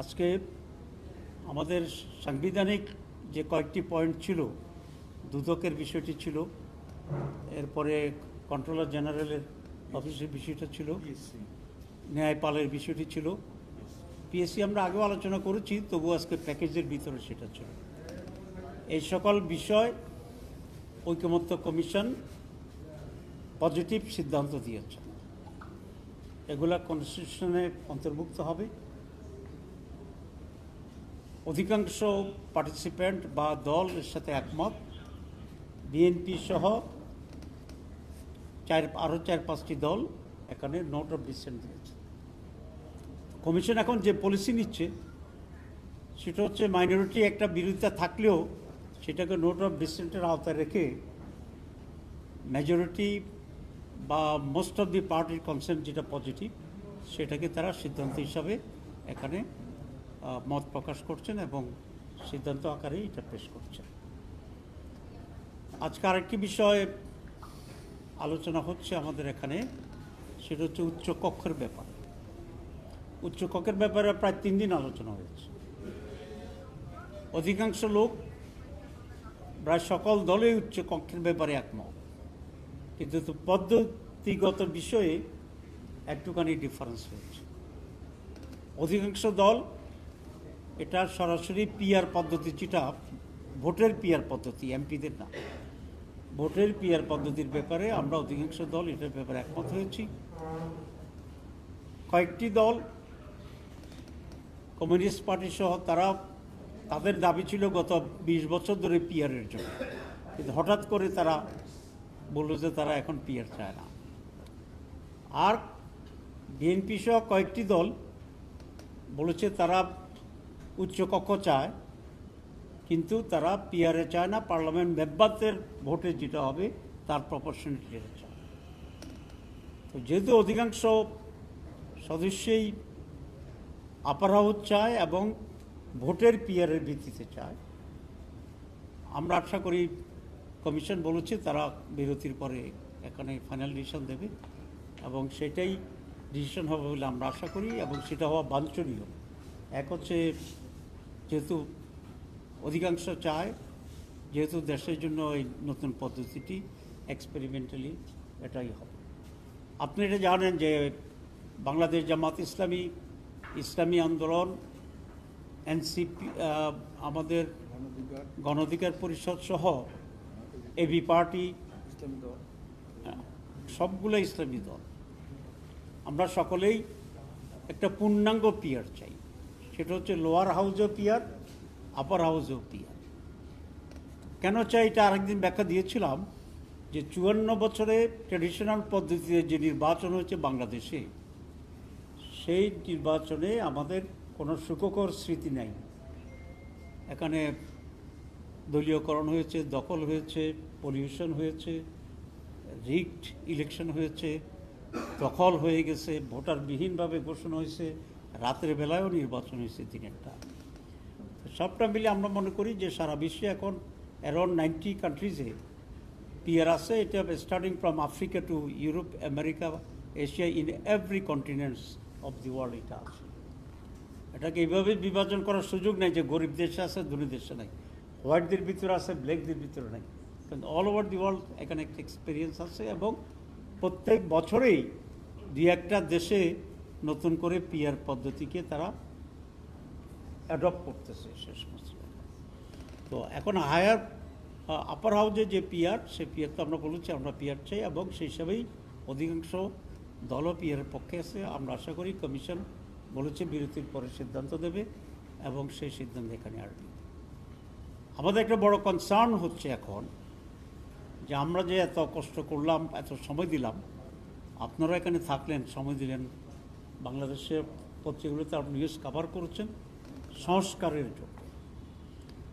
আজকে আমাদের সাংবিধানিক যে কয়েকটি পয়েন্ট ছিল দুদকের বিষয়টি ছিল এরপরে কন্ট্রোলার জেনারেলের অফিসের বিষয়টা ছিল ন্যায়পালের বিষয়টি ছিল। পিএসসি আমরা আগেও আলোচনা করেছি তবু আজকে প্যাকেজের ভিতরে সেটা ছিল। এই সকল বিষয় ঐকমত্য কমিশন পজিটিভ সিদ্ধান্ত দিয়েছে। এগুলা কনস্টিটিউশনে অন্তর্ভুক্ত হবে। অধিকাংশ পার্টিসিপ্যান্ট বা দল এর সাথে একমত। বিএনপি সহ চার আরও চার, পাঁচটি দল এখানে নোট অফ ডিসেন্ট দিয়েছে। কমিশন এখন যে পলিসি নিচ্ছে, সেটা হচ্ছে মাইনরিটি একটা বিরোধিতা থাকলেও সেটাকে নোট অফ ডিসেন্টের আওতায় রেখে মেজরিটি বা মোস্ট অফ দি পার্টির কনসেন্ট যেটা পজিটিভ সেটাকে তারা সিদ্ধান্ত হিসাবে এখানে মত প্রকাশ করছেন এবং সিদ্ধান্ত আকারে এটা পেশ করছেন। আজকে আরেকটি বিষয় আলোচনা হচ্ছে আমাদের এখানে, সেটা হচ্ছে উচ্চ কক্ষের ব্যাপার। উচ্চ কক্ষের ব্যাপারে প্রায় তিন দিন আলোচনা হয়েছে। অধিকাংশ লোক প্রায় সকল দলই উচ্চ কক্ষের ব্যাপারে একমত। কিন্তু পদ্ধতিগত বিষয়ে একটুখানি ডিফারেন্স হয়েছে। অধিকাংশ দল এটা সরাসরি পিয়ার পদ্ধতি, যেটা ভোটের পিআর পদ্ধতি এমপিদের না। ভোটের পিয়ার পদ্ধতির ব্যাপারে আমরা অধিকাংশ দল এটার ব্যাপারে একমত হয়েছি। কয়েকটি দল কমিউনিস্ট পার্টি সহ তারা তাদের দাবি ছিল গত বিশ বছর ধরে পিয়ারের জন্য। কিন্তু হঠাৎ করে তারা বলল যে তারা এখন পিয়ার চায় না। আর বিএনপি সহ কয়েকটি দল বলেছে তারা উচ্চকক্ষ চায় কিন্তু তারা পিআরএ চায় না, পার্লামেন্ট মেম্বারদের ভোটে যেটা হবে, তার প্রপোর্শনালিটি চায়। তো যেহেতু অধিকাংশ সদস্যই আপার হাউস চায় এবং ভোটের পিয়ারের ভিত্তিতে চায়, আমরা আশা করি কমিশন বলেছে তারা বিরতির পরে এখানে ফাইনাল ডিসিশন দেবে এবং সেটাই ডিসিশন হবে বলে আমরা আশা করি এবং সেটা হওয়া বাঞ্ছনীয়। এক হচ্ছে যেহেতু অধিকাংশ চায় যেহেতু দেশের জন্য এই নতুন পদ্ধতিটি এক্সপেরিমেন্টালি এটাই হবে। আপনি এটা জানেন যে বাংলাদেশ জামাত ইসলামী ইসলামী আন্দোলন এনসিপি আমাদের গণঅধিকার পরিষদ সহ এবি পার্টি আহ, সবগুলো ইসলামী দল। আমরা সকলেই একটা পূর্ণাঙ্গ পিয়ার চাই। সেটা হচ্ছে lower house of year upper house of year কেন চাই এটা আরেকদিন ব্যাখ্যা দিয়েছিলাম যে চুয়ান্ন বছরে ট্রেডিশনাল পদ্ধতিতে যে নির্বাচন হয়েছে বাংলাদেশে, সেই নির্বাচনে আমাদের কোনো সুখকর স্মৃতি নাই। এখানে দলীয়করণ হয়েছে, দখল হয়েছে পলিউশন হয়েছে রিগড ইলেকশন হয়েছে, দখল হয়ে গেছে, ভোটারবিহীনভাবে ঘোষণা হয়েছে রাতের বেলায়ও নির্বাচন হয়েছে দিনেরটা সবটা মিলে আমরা মনে করি যে সারা বিশ্বে এখন অ্যারাউন্ড নাইনটি কান্ট্রিজে পিয়ার আছে, এটা starting from Africa to Europe America Asia in every continents of the world এটা আছে। এটাকে এইভাবে বিভাজন করার সুযোগ নেই যে গরিব দেশে আছে, ধনী দেশে নাই। হোয়াইটদের ভিতরে আছে ব্ল্যাকদের ভিতরে নাই। কিন্তু অল ওভার দি ওয়ার্ল্ড এখানে একটা এক্সপিরিয়েন্স আছে এবং প্রত্যেক বছরেই দুই একটা দেশে নতুন করে পিয়ার পদ্ধতিকে তারা অ্যাডপ্ট করতেছে সে সমস্ত তো এখন হায়ার আপার হাউসে যে পিয়ার সে পিয়ার তো আমরা বলেছি, আমরা পিয়ার চাই এবং সেই হিসাবেই অধিকাংশ দলও পিয়ারের পক্ষে আছে। আমরা আশা করি কমিশন বলেছে বিরতির পরে সিদ্ধান্ত দেবে এবং সেই সিদ্ধান্ত এখানে আসবে। আমাদের একটা বড় কনসার্ন হচ্ছে এখন যে আমরা যে এত কষ্ট করলাম, এত সময় দিলাম, আপনারা এখানে থাকলেন, সময় দিলেন বাংলাদেশের পত্রিকাগুলোতে আপনি নিউজ কাভার করেছেন, সংস্কারের জন্য।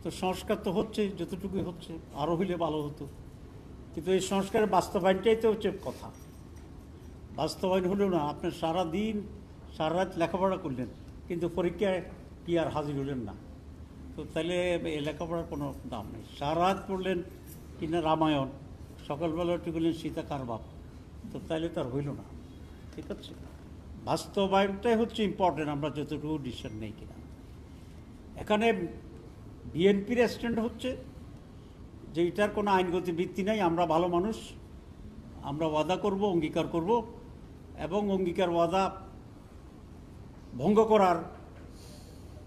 তো সংস্কার তো হচ্ছে, যতটুকুই হচ্ছে আরও হইলে ভালো হতো। কিন্তু এই সংস্কারের বাস্তবায়নটাই তো হচ্ছে কথা। বাস্তবায়ন হলেও না, আপনি সারা দিন সারা রাত লেখাপড়া করলেন, কিন্তু পরীক্ষায় কি আর হাজির হলেন না। তো তাহলে এই লেখাপড়ার কোনো দাম নেই। সারা রাত পড়লেন কিনা রামায়ণ, সকালবেলা উঠে গেলেন সীতা কার বাপ। তো তাহলে তো আর হইল না। ঠিক আছে? বাস্তবায়নটাই হচ্ছে ইম্পর্টেন্ট আমরা যতটুকু ডিসিশন নেই কিনা। এখানে বিএনপির স্ট্যান্ড হচ্ছে, যে এটার কোনো আইনগত ভিত্তি নাই, আমরা ভালো মানুষ, আমরা ওয়াদা করব, অঙ্গীকার করব, এবং অঙ্গীকার ওয়াদা ভঙ্গ করার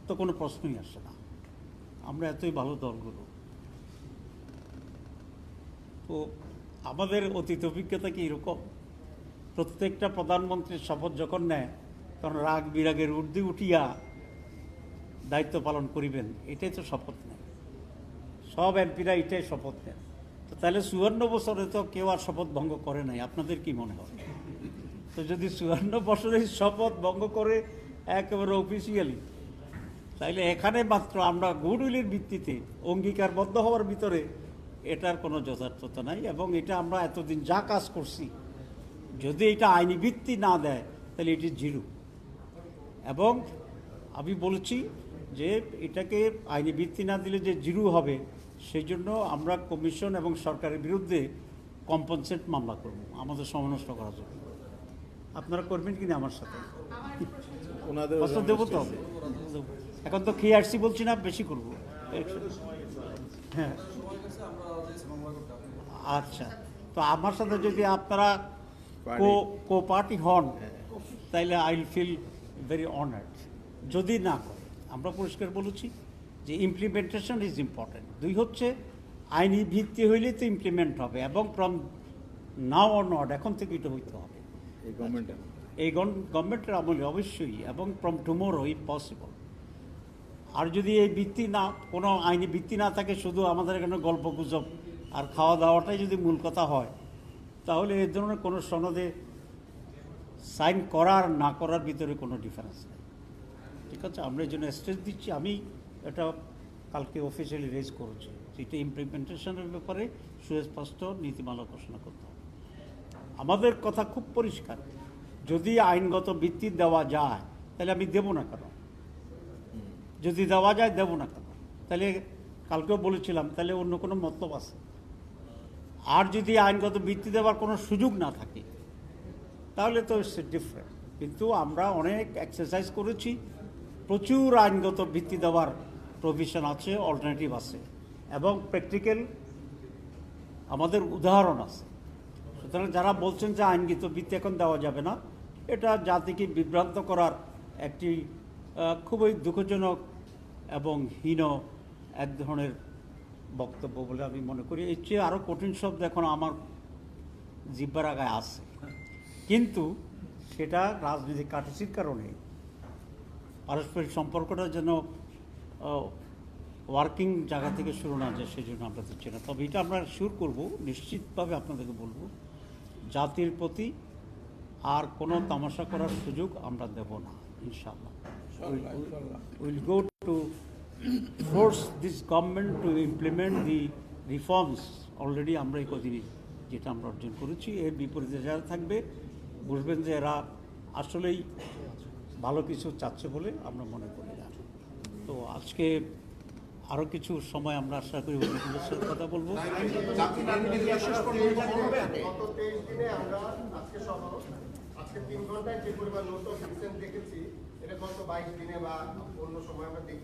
তো কোনো প্রশ্নই আসে না। আমরা এতই ভালো দলগুলো। তো আমাদের অতীত অভিজ্ঞতা কি এরকম? প্রত্যেকটা প্রধানমন্ত্রীর শপথ যখন নেয়, তখন রাগ বিরাগের ঊর্ধ্বে উঠিয়া দায়িত্ব পালন করিবেন, এটাই তো শপথ নেন সব এমপিরা এটাই শপথ নেন। তো তাহলে চুয়ান্ন বছরে তো কেউ আর শপথ ভঙ্গ করে নাই, আপনাদের কি মনে হয়? তো যদি চুয়ান্ন বছরে শপথ ভঙ্গ করে একেবারে অফিসিয়ালি তাইলে এখানে মাত্র আমরা গুডউইলের ভিত্তিতে অঙ্গীকারবদ্ধ হওয়ার ভিতরে এটার কোনো যথার্থতা নাই, এবং এটা আমরা এতদিন যা কাজ করছি যদি এটা আইনি ভিত্তি না দেয় তাহলে এটি জিরো। এবং আমি বলেছি যে এটাকে আইনি ভিত্তি না দিলে যে জিরো হবে সেই জন্য আমরা কমিশন এবং সরকারের বিরুদ্ধে কম্পনসেট মামলা করব আমাদের সময় নষ্ট করার জন্য। আপনারা করবেন কিনা আমার সাথে? ওনাদের দেবো তো? এখন তো খেয়ে আসছি বলছি না বেশি করব। হ্যাঁ। আচ্ছা। তো আমার সাথে যদি আপনারা কো কো পার্টি হন তাইলে I will feel very honoured যদি না করে আমরা পরিষ্কার বলেছি যে ইমপ্লিমেন্টেশন ইজ ইম্পর্টেন্ট দুই হচ্ছে আইনি ভিত্তি হইলে তো ইমপ্লিমেন্ট হবে এবং ফ্রম নাও অর নট এখন থেকে এটা হইতে হবে। এই এই গভর্নমেন্টের আমলে অবশ্যই এবং ফ্রম টুমোরো ইফ পসিবল আর যদি এই ভিত্তি না কোনো আইনি ভিত্তি না থাকে শুধু আমাদের এখানে গল্প গুজব আর খাওয়া দাওয়াটাই যদি মূল কথা হয় তাহলে এই ধরনের কোনো সনদে সাইন করার, না করার ভিতরে কোনো ডিফারেন্স নেই। ঠিক আছে? আমরা এই জন্য স্টেজ দিচ্ছি। আমি এটা কালকে অফিসিয়ালি রেজ করেছি। যেটা ইমপ্লিমেন্টেশনের ব্যাপারে সুস্পষ্ট নীতিমালা ঘোষণা করতে হবে। আমাদের কথা খুব পরিষ্কার। যদি আইনগত ভিত্তি দেওয়া যায়, তাহলে আমি দেবো না কেন? যদি দেওয়া যায়, দেবো না কেন? তাহলে কালকেও বলেছিলাম, তাহলে অন্য কোনো মতলব আছে? আর যদি আইনগত বৃত্তি দেওয়ার কোনো সুযোগ না থাকে, তাহলে তো ইটস ডিফারেন্ট কিন্তু আমরা অনেক এক্সারসাইজ করেছি, প্রচুর আইনগত ভিত্তি দেওয়ার প্রভিশন আছে অল্টারনেটিভ আছে, এবং প্র্যাকটিক্যাল আমাদের উদাহরণ আছে। সুতরাং যারা বলছেন যে আইনগত ভিত্তি এখন দেওয়া যাবে না, এটা জাতিকে বিভ্রান্ত করার একটি খুবই দুঃখজনক এবং হীন এক ধরনের বক্তব্য বলে আমি মনে করি এর চেয়ে আরও কঠিন শব্দ এখন আমার জিব্বার আগায় আছে। কিন্তু সেটা রাজনীতি কাটিসির কারণে পারস্পরিক সম্পর্কটা যেন ওয়ার্কিং জায়গা থেকে শুরু না যায় সেই জন্য আমরা দিচ্ছি না। তবে এটা আমরা শিওর করব নিশ্চিতভাবে আপনাদেরকে বলব জাতির প্রতি আর কোনো তামাশা করার সুযোগ আমরা দেব না ইনশাআল্লাহ। Will go to force this government to implement the reforms already আমরা এই কদিনই যেটা আমরা অর্জন করেছি, এর বিপরীতে যারা থাকবে, বুঝবেন যে এরা আসলেই ভালো কিছু চাচ্ছে বলে আমরা মনে করি না। তো আজকে আরও কিছু সময় আমরা আশা করি অন্যগুলোর কথা বলব। আজকে তিন ঘন্টায় যে পরিমাণ নোট দেখেছি, এটা গত বাইশ দিনে বা অন্য সময় আমরা দেখি